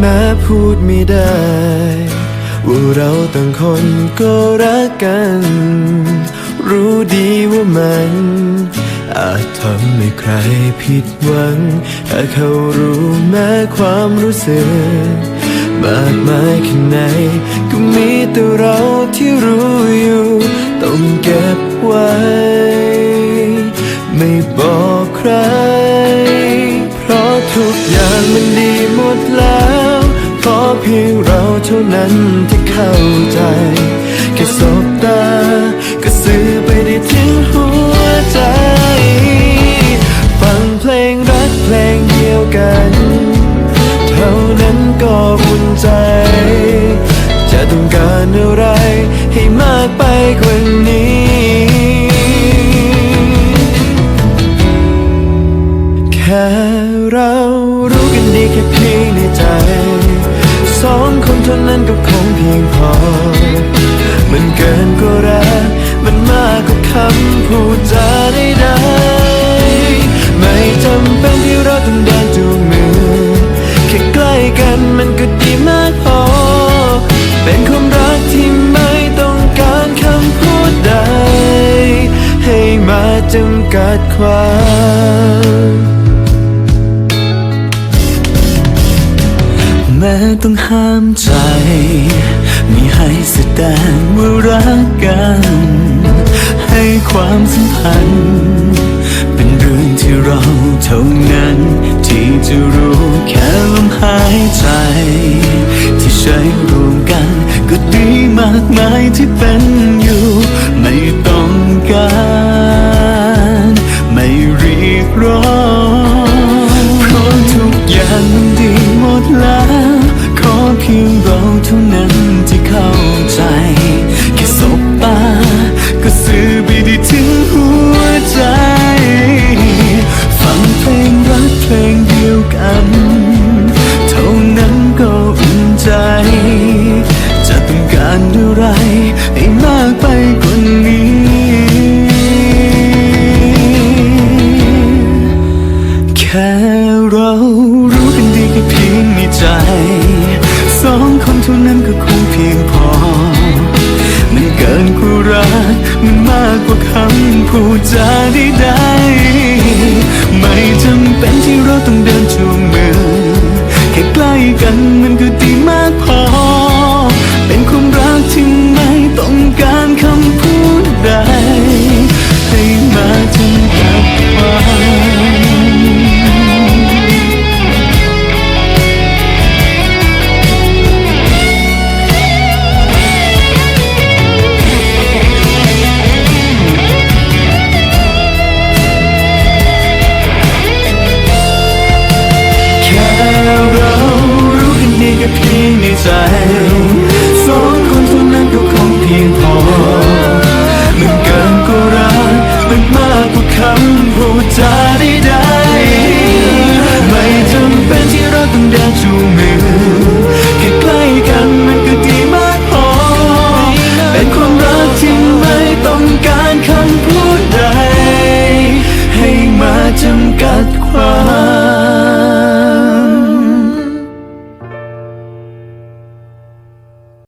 แม้พูดไม่ได้ ว่าเราต่างคนก็รักกัน รู้ดีว่ามัน อาจทำให้ใครผิดหวัง ถ้าเขารู้แม้ความรู้สึกมากมายแค่ไหนก็มีแต่เราที่รู้อยู่ ต้องเก็บไว้ พียงเราเท่านั้นที่เข้าใจ แค่สบตา ก็สื่อไปได้ถึงหัวใจ ฟังเพลงรักเพลงเดียวกัน เท่านั้นก็อุ่นใจ จะต้องการอะไรให้มากไปกว่านี้แค่เรารู้กันดีแค่เพียงในใจ เท่านั้นก็คงเพียงพอ มันเกินกว่ารักมันมากกว่าคำพูดจาได้ๆไม่จำเป็นที่เราต้องเดินจูงมือ แค่ใกล้กันมันก็ดีมากพอ เป็นความรักที่ไม่ต้องการคำพูดใด ให้มาจำกัดความ แม้ต้องห้ามใจ ไม่ให้แสดงว่ารักกัน ให้ความสัมพันธ์ เป็นเรื่องที่เราเท่านั้น ที่จะรู้แค่ลมหายใจ ที่ใช้รวมกัน ก็ดีมากมายที่เป็นอยู่ ไม่ต้องการ พียงเราเท่านั้นที่เข้าใจ มันมากกว่าคำพูดจาได้ไม่จำเป็นที่เราต้องเดินจูงมือ สองคนเท่นั้นก็คงเพียงพอมันเกินกว่รักมันมากกว่าคำพูดใดๆไม่จำเป็นที่เราต้องเดินจูงมือแค่ใกล้กันมันก็ดีมากพอ เป็นความรักที่ไม่ต้องการคำพูดใด ให้มาจำกัดความ